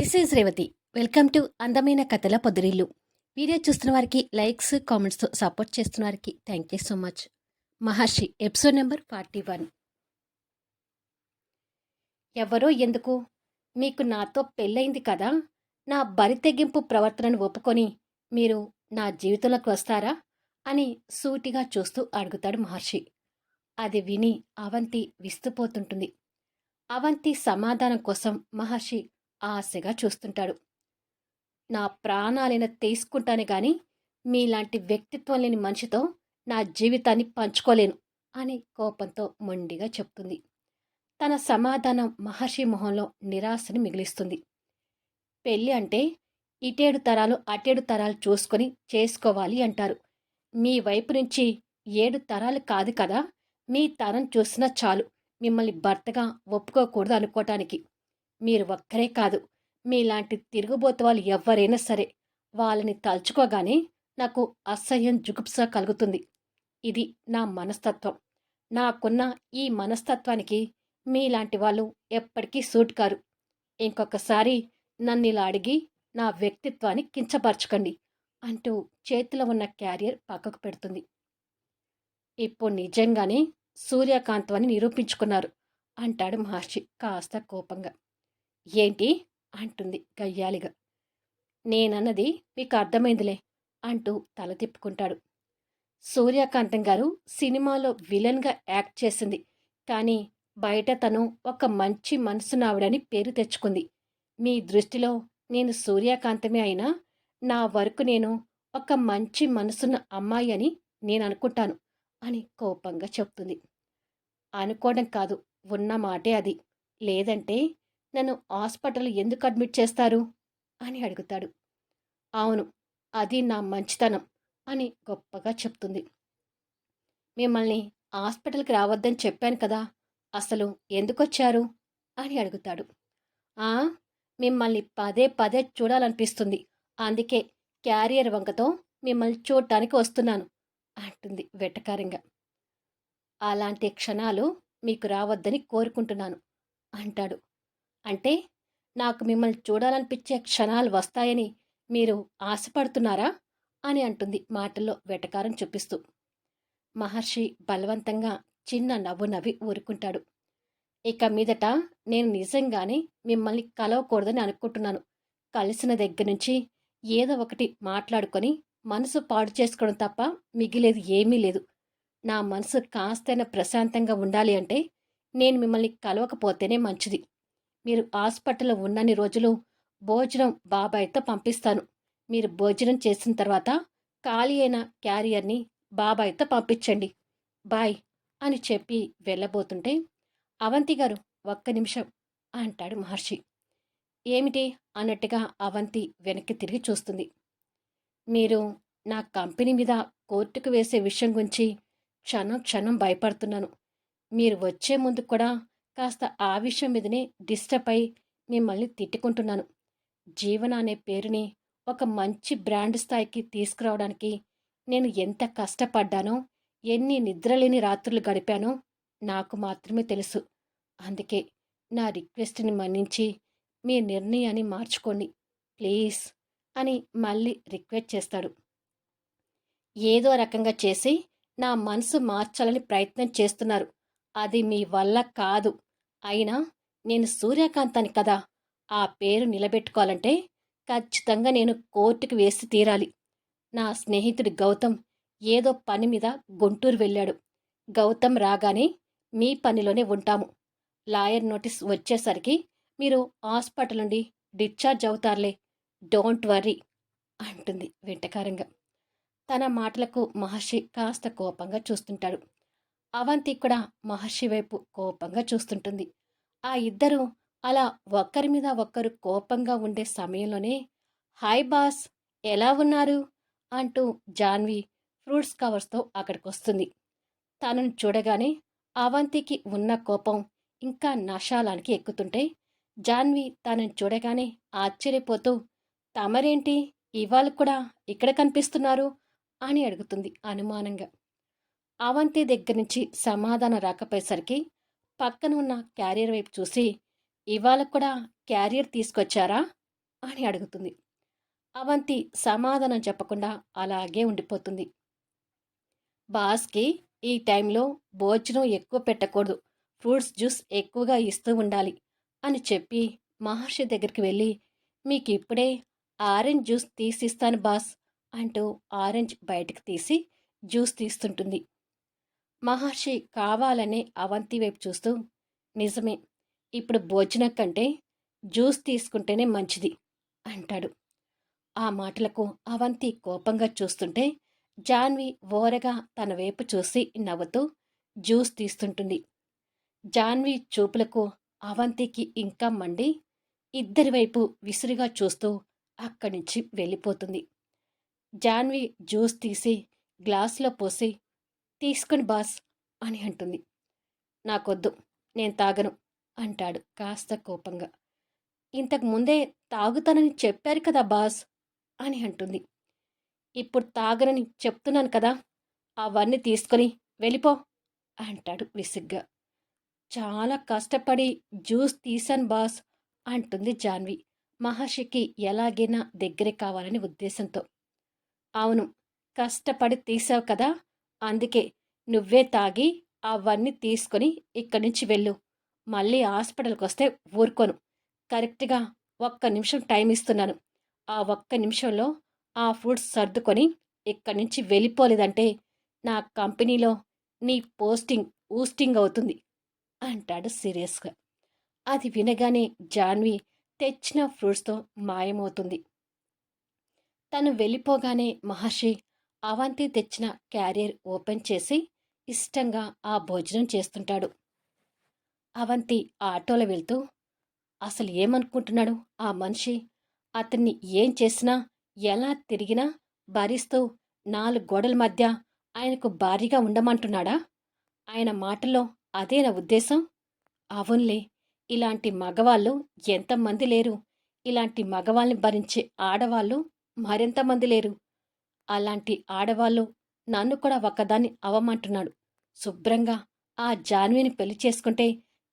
This is Revathi welcome to అందమైన కథల పొదిరిల్లు video చూస్తున్న వారికి లైక్స్ కామెంట్స్తో సపోర్ట్ చేస్తున్న వారికి thank you so much Maharshi episode number forty one ఎవరో ఎందుకు? మీకు నాతో పెళ్ళయింది కదా? నా బరి తెగింపు ప్రవర్తనను ఒప్పుకొని మీరు నా జీవితంలోకి వస్తారా? అని సూటిగా చూస్తూ అడుగుతాడు మహర్షి. అది విని అవంతి విస్తుపోతుంటుంది. అవంతి సమాధానం కోసం మహర్షి ఆశగా చూస్తుంటాడు. నా ప్రాణాలైనా తీసుకుంటాను కానీ మీలాంటి వ్యక్తిత్వం లేని మనిషితో నా జీవితాన్ని పంచుకోలేను అని కోపంతో మొండిగా చెప్తుంది. తన సమాధానం మహర్షి మొహంలో నిరాశని మిగిలిస్తుంది. పెళ్ళి అంటే ఇటేడు తరాలు అటేడు తరాలు చూసుకొని చేసుకోవాలి అంటారు. మీ వైపు నుంచి ఏడు తరాలు కాదు కదా మీ తరం చూసినా చాలు. మిమ్మల్ని భర్తగా ఒప్పుకోకూడదు అనుకోవటానికి మీరు ఒక్కరే కాదు. మీలాంటి తిరుగుబోతు వాళ్ళు ఎవరైనా సరే వాళ్ళని తలుచుకోగానే నాకు అసహ్యం జుగుప్స కలుగుతుంది. ఇది నా మనస్తత్వం. నాకున్న ఈ మనస్తత్వానికి మీలాంటి వాళ్ళు ఎప్పటికీ సూట్ కారు. ఇంకొకసారి నన్ను ఇలా అడిగి నా వ్యక్తిత్వాన్ని కించపరచకండి అంటూ చేతిలో ఉన్న క్యారియర్ పక్కకు పెడుతుంది. ఇప్పుడు నిజంగానే సూర్యకాంతం అని నిరూపించుకున్నారు అంటాడు మహర్షి కాస్త కోపంగా. ఏంటి? అంటుంది గయ్యాలిగా నేనన్నది మీకు అర్థమైందిలే అంటూ తల తిప్పుకుంటాడు. సూర్యకాంతం గారు సినిమాలో విలన్గా యాక్ట్ చేసింది. కానీ బయట తను ఒక మంచి మనసునావిడని పేరు తెచ్చుకుంది. మీ దృష్టిలో నేను సూర్యకాంతమే అయినా నా వరకు నేను ఒక మంచి మనసున్న అమ్మాయి అని నేను అనుకుంటాను అని కోపంగా చెప్తుంది. అనుకోవడం కాదు ఉన్న మాటే అది. లేదంటే నన్ను హాస్పిటల్ ఎందుకు అడ్మిట్ చేస్తారు? అని అడుగుతాడు. అవును అది నా మంచితనం అని గొప్పగా చెప్తుంది. మిమ్మల్ని హాస్పిటల్కి రావద్దని చెప్పాను కదా అసలు ఎందుకొచ్చారు? అని అడుగుతాడు. ఆ మిమ్మల్ని పదే పదే చూడాలనిపిస్తుంది. అందుకే క్యారియర్ వంకతో మిమ్మల్ని చూడటానికి వస్తున్నాను అంటుంది వెటకారంగా. అలాంటి క్షణాలు మీకు రావద్దని కోరుకుంటున్నాను అంటాడు. అంటే నాకు మిమ్మల్ని చూడాలనిపించే క్షణాలు వస్తాయని మీరు ఆశపడుతున్నారా? అని అంటుంది మాటల్లో వెటకారం చూపిస్తూ. మహర్షి బలవంతంగా చిన్న నవ్వు నవ్వి ఊరుకుంటాడు. ఇక మీదట నేను నిజంగానే మిమ్మల్ని కలవకూడదని అనుకుంటున్నాను. కలిసిన దగ్గర నుంచి ఏదో ఒకటి మాట్లాడుకొని మనసు పాడు చేసుకోవడం తప్ప మిగిలేదు ఏమీ లేదు. నా మనసు కాస్తైనా ప్రశాంతంగా ఉండాలి అంటే నేను మిమ్మల్ని కలవకపోతేనే మంచిది. మీరు హాస్పిటల్లో ఉన్నన్ని రోజులు భోజనం బాబాయ్తో పంపిస్తాను. మీరు భోజనం చేసిన తర్వాత ఖాళీ అయిన క్యారియర్ని బాబాయ్తో పంపించండి. బాయ్ అని చెప్పి వెళ్ళబోతుంటే అవంతి గారు ఒక్క నిమిషం అంటాడు మహర్షి. ఏమిటి? అన్నట్టుగా అవంతి వెనక్కి తిరిగి చూస్తుంది. మీరు నా కంపెనీ మీద కోర్టుకు వేసే విషయం గురించి క్షణం క్షణం భయపడుతున్నాను. మీరు వచ్చే ముందు కూడా కాస్త ఆ విషయం మీదనే డిస్టర్బ్ అయి మిమ్మల్ని తిట్టుకుంటున్నాను. జీవన అనే పేరుని ఒక మంచి బ్రాండ్ స్థాయికి తీసుకురావడానికి నేను ఎంత కష్టపడ్డానో ఎన్ని నిద్రలేని రాత్రులు గడిపానో నాకు మాత్రమే తెలుసు. అందుకే నా రిక్వెస్ట్ని మన్నించి మీ నిర్ణయాన్ని మార్చుకోండి ప్లీజ్ అని మళ్ళీ రిక్వెస్ట్ చేస్తాడు. ఏదో రకంగా చేసి నా మనసు మార్చాలని ప్రయత్నం చేస్తున్నారు. అది మీ వల్ల కాదు. అయినా నేను సూర్యకాంతాన్ని కదా. ఆ పేరు నిలబెట్టుకోవాలంటే ఖచ్చితంగా నేను కోర్టుకు వేసి తీరాలి. నా స్నేహితుడు గౌతమ్ ఏదో పని మీద గుంటూరు వెళ్ళాడు. గౌతమ్ రాగానే మీ పనిలోనే ఉంటాము. లాయర్ నోటీస్ వచ్చేసరికి మీరు హాస్పిటల్ నుండి డిశ్చార్జ్ అవుతారులే. డోంట్ వర్రీ అంటుంది వెంటకారంగా. తన మాటలకు మహర్షి కాస్త కోపంగా చూస్తుంటాడు. అవంతి కూడా మహర్షి వైపు కోపంగా చూస్తుంటుంది. ఆ ఇద్దరు అలా ఒక్కరి మీద ఒక్కరు కోపంగా ఉండే సమయంలోనే హాయ్ బాస్ ఎలా ఉన్నారు? అంటూ జాన్వి ఫ్రూట్స్ కవర్స్తో అక్కడికి వస్తుంది తనను చూడగానే అవంతికి ఉన్న కోపం ఇంకా నషాలానికి ఎక్కుతుంటే జాన్వి తనను చూడగానే ఆశ్చర్యపోతూ తమరేంటి? ఇవాళ కూడా ఇక్కడ కనిపిస్తున్నారు? అని అడుగుతుంది అనుమానంగా. అవంతి దగ్గర నుంచి సమాధానం రాకపోయేసరికి పక్కన ఉన్న క్యారియర్ వైపు చూసి ఇవాళ కూడా క్యారియర్ తీసుకొచ్చారా? అని అడుగుతుంది. అవంతి సమాధానం చెప్పకుండా అలాగే ఉండిపోతుంది. బాస్కి ఈ టైంలో భోజనం ఎక్కువ పెట్టకూడదు. ఫ్రూట్స్ జ్యూస్ ఎక్కువగా ఇస్తూ ఉండాలి అని చెప్పి మహర్షి దగ్గరికి వెళ్ళి మీకు ఇప్పుడే ఆరెంజ్ జ్యూస్ తీసిస్తాను బాస్ అంటూ ఆరెంజ్ బయటకు తీసి జ్యూస్ తీస్తుంటుంది. మహర్షి కావాలనే అవంతి వైపు చూస్తూ నిజమే ఇప్పుడు భోజనం కంటే జ్యూస్ తీసుకుంటేనే మంచిది అంటాడు. ఆ మాటలకు అవంతి కోపంగా చూస్తుంటే జాన్వి ఓరగా తన వైపు చూసి నవ్వుతూ జ్యూస్ తీస్తుంటుంది. జాన్వి చూపులకు అవంతికి ఇంకా మండి ఇద్దరి వైపు విసురుగా చూస్తూ అక్కడి నుంచి వెళ్ళిపోతుంది. జాన్వి జ్యూస్ తీసి గ్లాసులో పోసి తీసుకుని బాస్ అని అంటుంది. నాకొద్దు నేను తాగను అంటాడు కాస్త కోపంగా. ఇంతకు ముందే తాగుతానని చెప్పారు కదా బాస్ అని అంటుంది. ఇప్పుడు తాగనని చెప్తున్నాను కదా అవన్నీ తీసుకొని వెళ్ళిపో అంటాడు విసిగ్గా. చాలా కష్టపడి జ్యూస్ తీశాను బాస్ అంటుంది జాన్వి మహర్షికి ఎలాగైనా దగ్గరే కావాలని ఉద్దేశంతో. అవును కష్టపడి తీసావు కదా అందుకే నువ్వే తాగి అవన్నీ తీసుకొని ఇక్కడి నుంచి వెళ్ళు. మళ్ళీ హాస్పిటల్కి వస్తే ఊరుకోను. కరెక్ట్గా ఒక్క నిమిషం టైం ఇస్తున్నాను. ఆ ఒక్క నిమిషంలో ఆ ఫ్రూట్స్ సర్దుకొని ఇక్కడి నుంచి వెళ్ళిపోలేదంటే నా కంపెనీలో నీ పోస్టింగ్ ఊస్టింగ్ అవుతుంది అంటాడు సీరియస్గా. అది వినగానే జాన్వి తెచ్చిన ఫ్రూట్స్తో మాయమవుతుంది. తను వెళ్ళిపోగానే మహర్షి అవంతి తెచ్చిన క్యారియర్ ఓపెన్ చేసి ఇష్టంగా ఆ భోజనం చేస్తుంటాడు. అవంతి ఆటోలో వెళ్తూ అసలు ఏమనుకుంటున్నాడు ఆ మనిషి? అతన్ని ఏం చేసినా ఎలా తిరిగినా భరిస్తూ నాలుగు గోడల మధ్య ఆయనకు భారీగా ఉండమంటున్నాడా? ఆయన మాటల్లో అదే నా ఉద్దేశం? అవునులే ఇలాంటి మగవాళ్ళు ఎంతమంది లేరు. ఇలాంటి మగవాళ్ళని భరించే ఆడవాళ్ళు మరెంతమంది లేరు. అలాంటి ఆడవాళ్ళు నన్ను కూడా ఒకదాన్ని అవమంటున్నాడు శుభ్రంగా ఆ జాన్విని పెళ్ళి చేసుకుంటే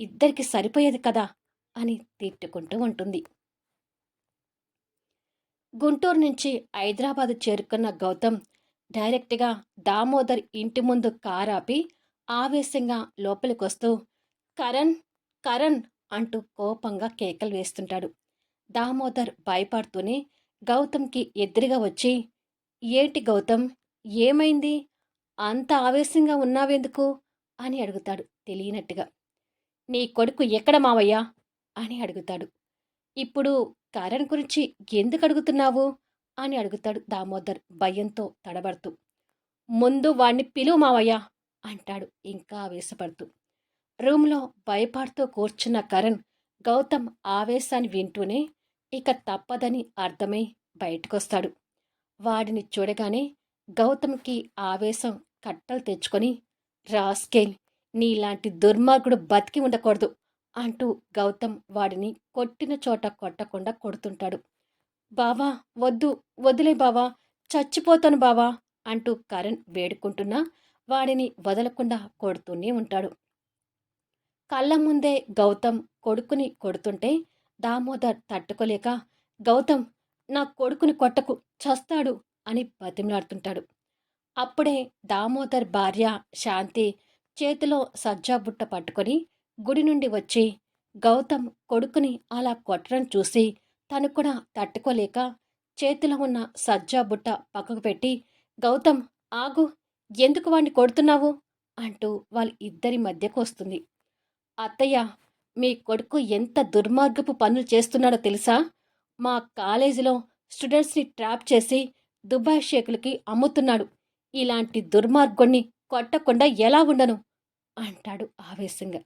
ఇద్దరికి సరిపోయేది కదా అని తిట్టుకుంటూ ఉంటుంది. గుంటూరు నుంచి హైదరాబాద్ చేరుకున్న గౌతమ్ డైరెక్ట్గా దామోదర్ ఇంటి ముందు కారాపి ఆవేశంగా లోపలికొస్తూ కరణ్ కరణ్ అంటూ కోపంగా కేకలు వేస్తుంటాడు. దామోదర్ భయపడుతూనే గౌతమ్కి ఎదురుగా వచ్చి ఏంటి గౌతమ్? ఏమైంది? అంత ఆవేశంగా ఉన్నావెందుకు? అని అడుగుతాడు తెలియనట్టుగా. నీ కొడుకు ఎక్కడ మావయ్యా? అని అడుగుతాడు. ఇప్పుడు కరణ్ గురించి ఎందుకు అడుగుతున్నావు? అని అడుగుతాడు దామోదర్ భయంతో తడబడుతూ. ముందు వాణ్ణి పిలువు మావయ్యా అంటాడు ఇంకా ఆవేశపడుతూ. రూమ్లో భయపడుతూ కూర్చున్న కరణ్ గౌతమ్ ఆవేశాన్ని వింటూనే ఇక తప్పదని అర్థమై బయటకొస్తాడు. వాడిని చూడగానే గౌతమ్కి ఆవేశం కట్టలు తెచ్చుకొని రాస్కేల్ నీలాంటి దుర్మార్గుడు బతికి ఉండకూడదు అంటూ గౌతమ్ వాడిని కొట్టిన చోట కొట్టకుండా కొడుతుంటాడు. బావా వద్దు వదిలే బావా చచ్చిపోతాను బావా అంటూ కరణ్ వేడుకుంటున్నా వాడిని వదలకుండా కొడుతూనే ఉంటాడు. కళ్ళ ముందే గౌతమ్ కొడుకుని కొడుతుంటే దామోదర్ తట్టుకోలేక గౌతమ్ నా కొడుకుని కొట్టకు చస్తాడు అని బతిమలాడుతుంటాడు. అప్పుడే దామోదర్ భార్య శాంతి చేతిలో సజ్జాబుట్ట పట్టుకొని గుడి నుండి వచ్చి గౌతమ్ కొడుకుని అలా కొట్టడం చూసి తను కూడా తట్టుకోలేక చేతిలో ఉన్న సజ్జాబుట్ట పక్కకు పెట్టి గౌతమ్ ఆగు ఎందుకు వాణ్ణి కొడుతున్నావు? అంటూ వాళ్ళ ఇద్దరి మధ్యకు వస్తుంది. అత్తయ్య మీ కొడుకు ఎంత దుర్మార్గపు పనులు చేస్తున్నాడో తెలుసా? మా కాలేజీలో స్టూడెంట్స్ని ట్రాప్ చేసి దుబాయ్ షేకులకి అమ్ముతున్నాడు. ఇలాంటి దుర్మార్గుణ్ణి కొట్టకుండా ఎలా ఉండను? అంటాడు ఆవేశంగా.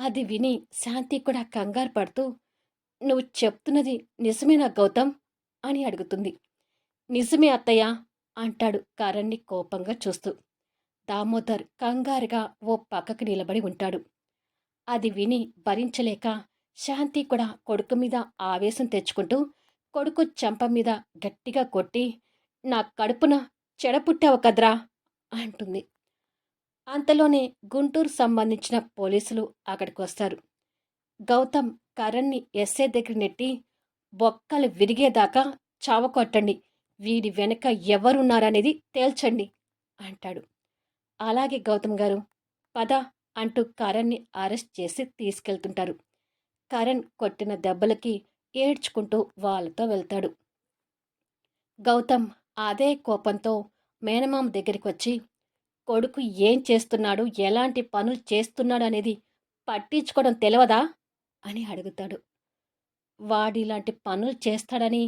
అది విని శాంతి కూడా కంగారు పడుతూ నువ్వు చెప్తున్నది నిజమేనా గౌతమ్? అని అడుగుతుంది. నిజమే అత్తయ్య అంటాడు కరణ్ని కోపంగా చూస్తూ. దామోదర్ కంగారుగా ఓ పక్కకు నిలబడి ఉంటాడు. అది విని భరించలేక శాంతి కూడా కొడుకు మీద ఆవేశం తెచ్చుకుంటూ కొడుకు చెంప మీద గట్టిగా కొట్టి నా కడుపున చెడపుట్టావు కదరా అంటుంది. అంతలోనే గుంటూరు సంబంధించిన పోలీసులు అక్కడికి వస్తారు. గౌతమ్ కరణ్ని ఎస్ఏ దగ్గర నెట్టి బొక్కలు విరిగేదాకా చావకొట్టండి వీడి వెనక ఎవరున్నారనేది తేల్చండి అంటాడు. అలాగే గౌతమ్ గారు పద అంటూ కరణ్ని అరెస్ట్ చేసి తీసుకెళ్తుంటారు. కరణ్ కొట్టిన దెబ్బలకి ఏడ్చుకుంటూ వాళ్ళతో వెళ్తాడు. గౌతమ్ అదే కోపంతో మేనమామ దగ్గరికి వచ్చి కొడుకు ఏం చేస్తున్నాడు? ఎలాంటి పనులు చేస్తున్నాడు అనేది పట్టించుకోవడం తెలియదా అని అడుగుతాడు. వాడిలాంటి పనులు చేస్తాడని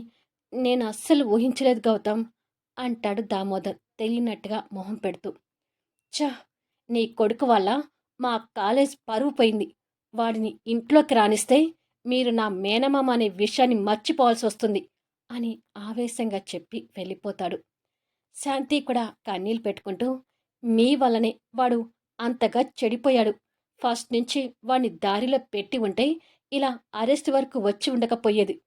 నేను అస్సలు ఊహించలేదు గౌతమ్ అంటాడు దామోదర్ తెలియనట్టుగా మొహం పెడుతూ. చ నీ కొడుకు వల్ల మా కాలేజ్ పరువు పోయింది. వాడిని ఇంట్లోకి రానిస్తే మీరు నా మేనమామ అనే విషయాన్ని మర్చిపోవాల్సి వస్తుంది అని ఆవేశంగా చెప్పి వెళ్ళిపోతాడు. శాంతి కూడా కన్నీళ్ళు పెట్టుకుంటూ మీ వల్లనే వాడు అంతగా చెడిపోయాడు. ఫస్ట్ నుంచి వాడిని దారిలో పెట్టి ఉంటే ఇలా అరెస్ట్ వరకు వచ్చి ఉండకపోయేది.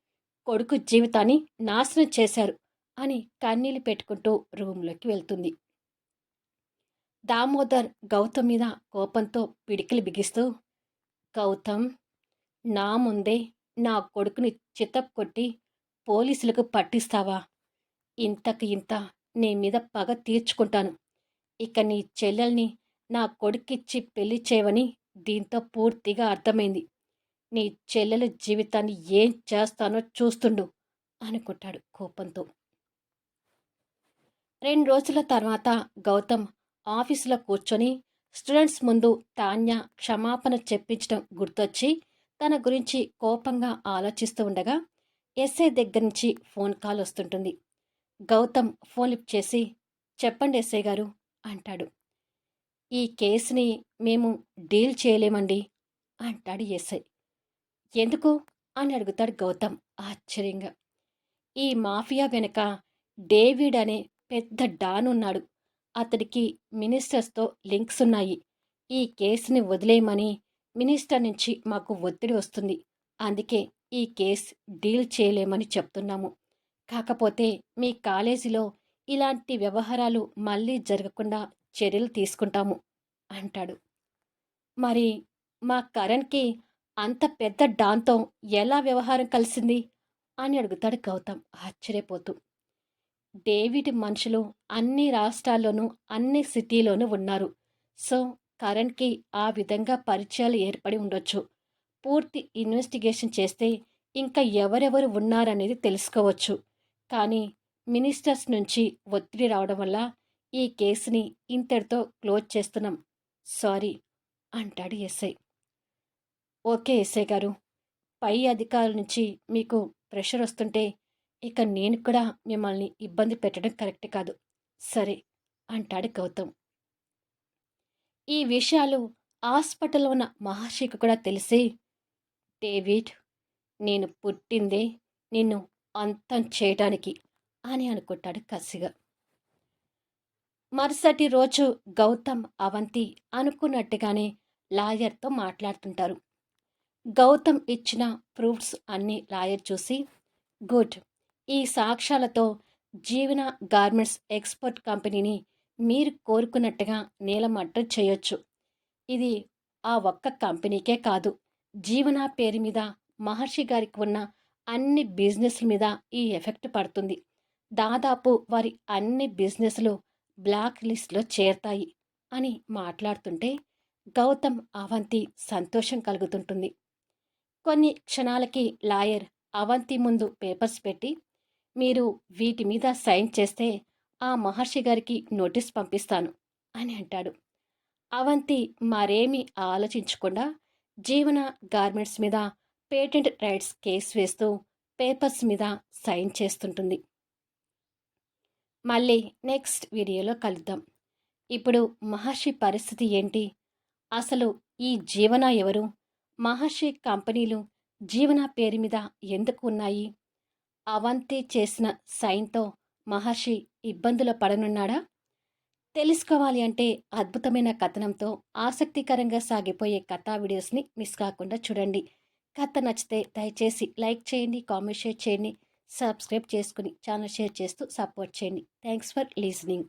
కొడుకు జీవితాన్ని నాశనం చేశారు అని కన్నీళ్ళు పెట్టుకుంటూ రూంలోకి వెళ్తుంది. దామోదర్ గౌతమ్ మీద కోపంతో పిడికిలు బిగిస్తూ గౌతమ్ నా ముందే నా కొడుకుని చితప్ కొట్టి పోలీసులకు పట్టిస్తావా? ఇంతకు ఇంత నీ మీద పగ తీర్చుకుంటాను. ఇక నీ చెల్లెల్ని నా కొడుకిచ్చి పెళ్ళి చేయవని దీంతో పూర్తిగా అర్థమైంది. నీ చెల్లెల జీవితాన్ని ఏం చేస్తానో చూస్తుండు అనుకుంటాడు కోపంతో. రెండు రోజుల తర్వాత గౌతమ్ ఆఫీసులో కూర్చొని స్టూడెంట్స్ ముందు తాన్య క్షమాపణ చెప్పించడం గుర్తొచ్చి తన గురించి కోపంగా ఆలోచిస్తూ ఉండగా ఎస్ఐ దగ్గర నుంచి ఫోన్ కాల్ వస్తుంటుంది. గౌతమ్ ఫోన్ లిఫ్ట్ చేసి చెప్పండి ఎస్ఐ గారు అంటాడు. ఈ కేసుని మేము డీల్ చేయలేమండి అంటాడు ఎస్ఐ ఎందుకు? అని అడుగుతాడు గౌతమ్ ఆశ్చర్యంగా. ఈ మాఫియా వెనుక డేవిడ్ అనే పెద్ద డాన్ ఉన్నాడు. అతడికి మినిస్టర్స్తో లింక్స్ ఉన్నాయి ఈ కేసుని వదిలేయమని మినిస్టర్ నుంచి మాకు ఒత్తిడి వస్తుంది. అందుకే ఈ కేస్ డీల్ చేయలేమని చెప్తున్నాము. కాకపోతే మీ కాలేజీలో ఇలాంటి వ్యవహారాలు మళ్ళీ జరగకుండా చర్యలు తీసుకుంటాము అంటాడు. మరి మా కరణ్కి అంత పెద్ద డాన్తో ఎలా వ్యవహారం కలిసింది? అని అడుగుతాడు గౌతమ్ ఆశ్చర్యపోతూ. డేవిడ్ మనుషులు అన్ని రాష్ట్రాల్లోనూ అన్ని సిటీలోనూ ఉన్నారు. సో కరణ్కి ఆ విధంగా పరిచయాలు ఏర్పడి ఉండొచ్చు. పూర్తి ఇన్వెస్టిగేషన్ చేస్తే ఇంకా ఎవరెవరు ఉన్నారనేది తెలుసుకోవచ్చు. కానీ మినిస్టర్స్ నుంచి ఒత్తిడి రావడం వల్ల ఈ కేసుని ఇంతటితో క్లోజ్ చేస్తున్నాం. సారీ అంటాడు ఎస్ఐ. ఓకే ఎస్ఐ గారు. పై అధికారుల నుంచి మీకు ప్రెషర్ వస్తుంటే ఇక నేను కూడా మిమ్మల్ని ఇబ్బంది పెట్టడం కరెక్ట్ కాదు. సరే అంటాడు గౌతమ్. ఈ విషయాలు హాస్పిటల్లో ఉన్న మహర్షికి కూడా తెలిసి? డేవిడ్ నేను పుట్టిందే నిన్ను అంతం చేయడానికి అని అనుకుంటాడు కసిగా. మరుసటి రోజు గౌతమ్ అవంతి అనుకున్నట్టుగానే లాయర్తో మాట్లాడుతుంటారు. గౌతమ్ ఇచ్చిన ప్రూఫ్స్ అన్ని లాయర్ చూసి గుడ్. ఈ సాక్ష్యాలతో జీవన గార్మెంట్స్ ఎక్స్పోర్ట్ కంపెనీని మీరు కోరుకున్నట్టుగా నీలమట్టం చేయొచ్చు. ఇది ఆ ఒక్క కంపెనీకే కాదు. జీవన పేరు మీద మహర్షి గారికి ఉన్న అన్ని బిజినెస్ల మీద ఈ ఎఫెక్ట్ పడుతుంది. దాదాపు వారి అన్ని బిజినెస్లు బ్లాక్ లిస్ట్లో చేరతాయి అని మాట్లాడుతుంటే గౌతమ్ అవంతి సంతోషం కలుగుతుంటుంది. కొన్ని క్షణాలకి లాయర్ అవంతి ముందు పేపర్స్ పెట్టి మీరు వీటి మీద సైన్ చేస్తే ఆ మహర్షి గారికి నోటీస్ పంపిస్తాను అని అంటాడు. అవంతి మరేమీ ఆలోచించకుండా జీవన గార్మెంట్స్ మీద పేటెంట్ రైట్స్ కేసు వేస్తూ పేపర్స్ మీద సైన్ చేస్తుంటుంది. మళ్ళీ నెక్స్ట్ వీడియోలో కలుద్దాం. ఇప్పుడు మహర్షి పరిస్థితి ఏంటి? అసలు ఈ జీవన ఎవరు? మహర్షి కంపెనీలు జీవన పేరు మీద ఎందుకు ఉన్నాయి? అవంతి చేసిన సైన్తో మహర్షి ఇబ్బందులు పడనున్నాడా? తెలుసుకోవాలి అంటే అద్భుతమైన కథనంతో ఆసక్తికరంగా సాగిపోయే కథా వీడియోస్ని మిస్ కాకుండా చూడండి. కథ నచ్చితే దయచేసి లైక్ చేయండి కామెంట్ షేర్ చేయండి సబ్స్క్రైబ్ చేసుకుని ఛానల్ షేర్ చేస్తూ సపోర్ట్ చేయండి. Thanks for listening.